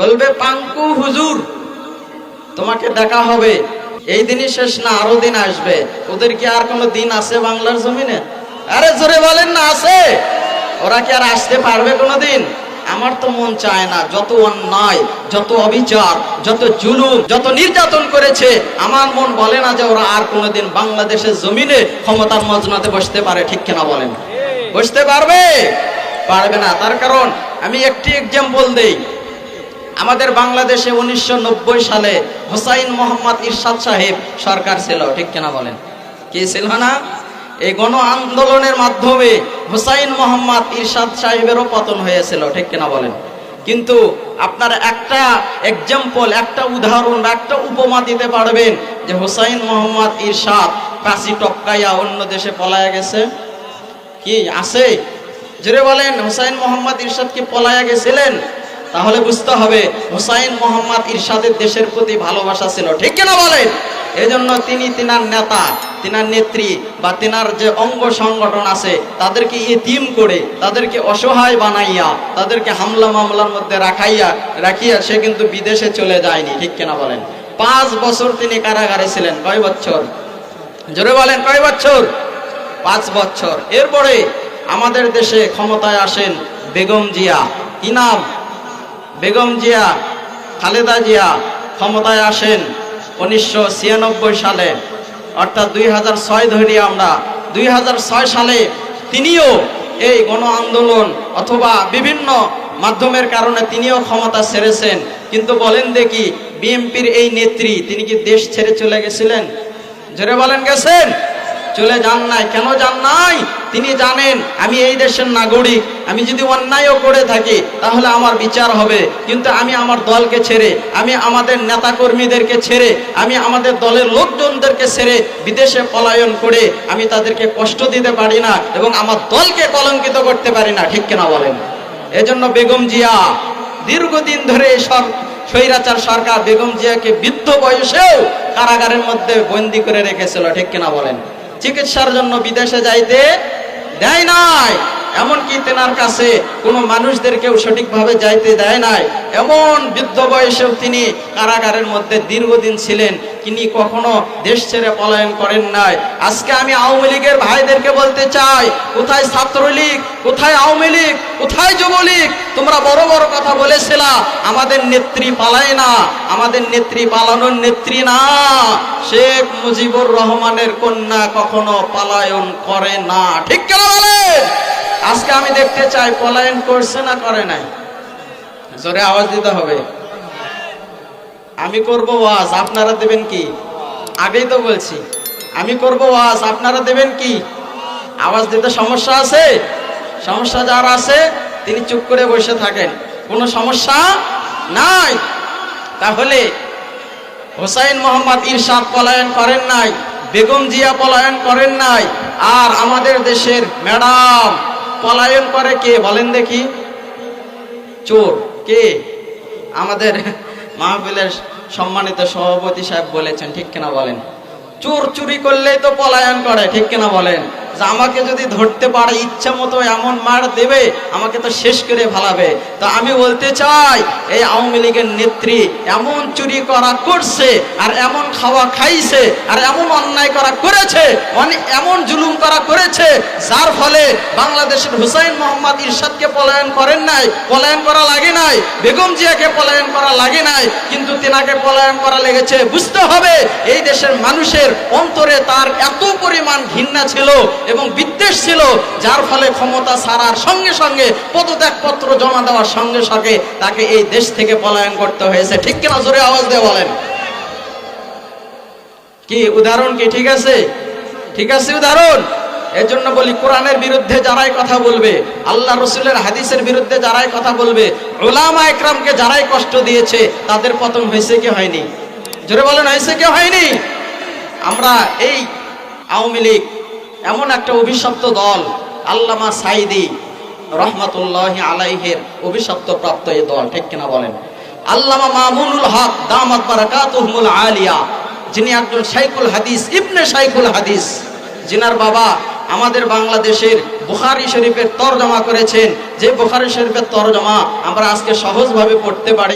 বলবে, পাঙ্কু হুজুর, তোমাকে দেখা হবে। এই দিনই শেষ না, আরও দিন আসবে। ওদের কি আর কোনো দিন আছে বাংলার জমিনে? আরে জোরে বলেন না, আছে। ওরা কি আর আসতে পারবে কোনো দিন? আমার তো মন চায় না, যত অন্যায়, যত অবিচার, যত জুলুম, যত নির্যাতন করেছে, আমার মন বলে না যে ওরা আর কোনোদিন বাংলাদেশের জমিনে ক্ষমতার মজনাতে বসতে পারে, ঠিক কিনা বলেন? বসতে পারবে? পারবে না, তার কারণ আমি একটি এক্সাম্পল দেই। আমাদের বাংলাদেশে উনিশশো নব্বই সালে হুসাইন মোহাম্মদ ইরশাদ সাহেব সরকার ছিল, ঠিক কিনা বলেন? কি ছিল না? এই গণ আন্দোলনের মাধ্যমে হুসাইন মোহাম্মদ ইরশাদ সাহেবেরও পতন হয়েছিল, ঠিক কিনা বলেন? কিন্তু আপনার একটা এক্সাম্পল একটা উদাহরণ, একটা উপমা দিতে পারবেন যে হুসাইন মোহাম্মদ ইরশাদ কাশি টপকাইয়া অন্য দেশে পলায়া গেছে? কি, আছে? জোরে বলেন, হুসাইন মোহাম্মদ ইরশাদ কি পলায়া গেছিলেন? তাহলে বুঝতে হবে হুসাইন মোহাম্মদ ইরশাদের দেশের প্রতি ভালোবাসা ছিল। ঠিক কিনা বলেন? এজন্য তিনি তিনার নেতা, তিনার নেত্রী বা তিনার যে অঙ্গ সংগঠন আছে, তাদেরকে ইতিম করে, তাদেরকে অসহায় বানাইয়া, তাদেরকে হামলা মামলার মধ্যে রাখাইয়া, রাখিয়া সে কিন্তু বিদেশে চলে যায়নি। ঠিক কিনা বলেন? পাঁচ বছর তিনি কারাগারে ছিলেন। কয় বছর? জোরে বলেন, কয় বছর? পাঁচ বছর। এরপরে আমাদের দেশে ক্ষমতায় আসেন বেগম জিয়া। কি নাম? বেগম জিয়া, খালেদা জিয়া ক্ষমতায় আসেন উনিশশো ছিয়ানব্বই সালে। অর্থাৎ দুই হাজার ছয় ধরি আমরা, দুই হাজার ছয় সালে তিনিও এই গণ আন্দোলন অথবা বিভিন্ন মাধ্যমের কারণে তিনিও ক্ষমতা ছেড়েছেন। কিন্তু বলেন দেখি, বিএনপির এই নেত্রী, তিনি কি দেশ ছেড়ে চলে গেছিলেন? জোরে বলেন গেছেন? চলে যান নাই। কেন যান নাই? তিনি জানেন, আমি এই দেশের নাগরিক। আমি যদি অন্যায়ও করে থাকি, তাহলে আমার বিচার হবে। কিন্তু আমি আমার দলকে ছেড়ে, আমি আমাদের নেতা কর্মীদেরকে ছেড়ে, আমি আমাদের দলের লোকজনদেরকে ছেড়ে বিদেশে পলায়ন করে আমি তাদেরকে কষ্ট দিতে পারি না এবং আমার দলকে কলঙ্কিত করতে পারি না। ঠিক কিনা বলেন? এজন্য বেগম জিয়া, দীর্ঘদিন ধরে এই স্বৈরাচার সরকার বেগম জিয়াকে বৃদ্ধ বয়সেও কারাগারের মধ্যে বন্দি করে রেখেছিল। ঠিক কিনা বলেন? চিকিৎসার জন্য বিদেশে যাইতে দেয় নাই। এমনকি তেনার কাছে কোনো মানুষদেরকেও সঠিকভাবে যাইতে দেয় নাই। এমন বৃদ্ধ বয়সেও তিনি কারাগারের মধ্যে দীর্ঘদিন ছিলেন, তিনি কখনো দেশ ছেড়ে পলায়ন করেন নাই। আজকে আমি আওয়ামী লীগের ভাইদেরকে বলতে চাই, কোথায় ছাত্রলীগ, কোথায় আওয়ামী লীগ, কোথায় যুবলীগ? তোমরা বড় বড় কথা বলেছিলা, আমাদের নেত্রী পালায় না, আমাদের নেত্রী পালানোর নেত্রী না। শেখ মুজিবুর রহমানের কন্যা কখনো পালায়ন করে না। ঠিক কেন বলেন? আজকে আমি দেখতে চাই, পলায়ন করছে না করে নাই? জোরে আওয়াজ দিতে হবে। আমি করব ওয়াজ, আপনারা দেবেন কি? আগেই তো বলছি, আমি করব ওয়াজ, আপনারা দেবেন কি? আওয়াজ দিতে সমস্যা আছে? সমস্যা যার আছে, তিনি চুপ করে বসে থাকেন। কোনো সমস্যা নাই? তাহলে হোসাইন মোহাম্মদ ইরশাদ পলায়ন করেন নাই, বেগম জিয়া পলায়ন করেন নাই, আর আমাদের দেশের ম্যাডাম পলায়ন করে কে? বলেন দেখি। চোর। কে? আমাদের মাহফিলের সম্মানিত সভাপতি সাহেব বলেছেন, ঠিক কিনা বলেন? চোর চুরি করলেই তো পলায়ন করে, ঠিক কিনা বলেন? যে আমাকে যদি ধরতে পারে, ইচ্ছা মতো এমন মার দেবে, আমাকে তো শেষ করে ভালাবে তো আমি বলতে চাই, এই আওয়ামী লীগের নেত্রী এমন চুরি করা করছে, আর এমন খাওয়া খাইছে, আর এমন অন্যায় করা করেছে এমন জুলুম করা করেছে, যার ফলে বাংলাদেশের হুসাইন মোহাম্মদ ইরশাদকে পলায়ন করেন নাই, পলায়ন করা লাগে নাই, বেগম জিয়াকে পলায়ন করা লাগে নাই, কিন্তু তেনাকে পলায়ন করা লেগেছে। বুঝতে হবে, এই দেশের মানুষের অন্তরে তার এত পরিমাণ ঘৃণা ছিল এবং বিদ্বেষ ছিল, যার ফলে ক্ষমতা ছাড়ার সঙ্গে সঙ্গে পদত্যাগপত্র জমা দেওয়ার সঙ্গে সঙ্গে তাকে এই দেশ থেকে পলায়ন করতে হয়েছে। ঠিক কিনা জোরে আওয়াজ দিয়ে বলেন? কি, উদাহরণ কি? ঠিক আছে? ঠিক আছে, উদাহরণ? এর জন্য বলি, কোরআনের বিরুদ্ধে যারাই কথা বলবে, আল্লাহ রসুলের হাদিসের বিরুদ্ধে যারাই কথা বলবে ওলামা একরামকে যারাই কষ্ট দিয়েছে, তাদের পতন হয়েছে কি হয়নি? জোরে বলেন, হয়েছে কি হয়নি? আমরা এই আওয়ামী লীগ এমন একটা অভিশপ্ত দল, আল্লামা সাইদি রহমাতুল্লাহ আলাইহের অভিশপ্ত প্রাপ্ত এই দল, ঠিক কিনা বলেন? আল্লামা মামুনুল হক, দামাত বারাকাতুহুমুল আলিয়া, যিনি একজন শাইকুল হাদিস, ইবনে শাইকুল হাদিস জিনার বাবা আমাদের বাংলাদেশের বুখারি শরীফের তরজমা করেছেন। যে বুখারি শরীফের তরজমা আমরা আজকে সহজভাবে পড়তে পারি।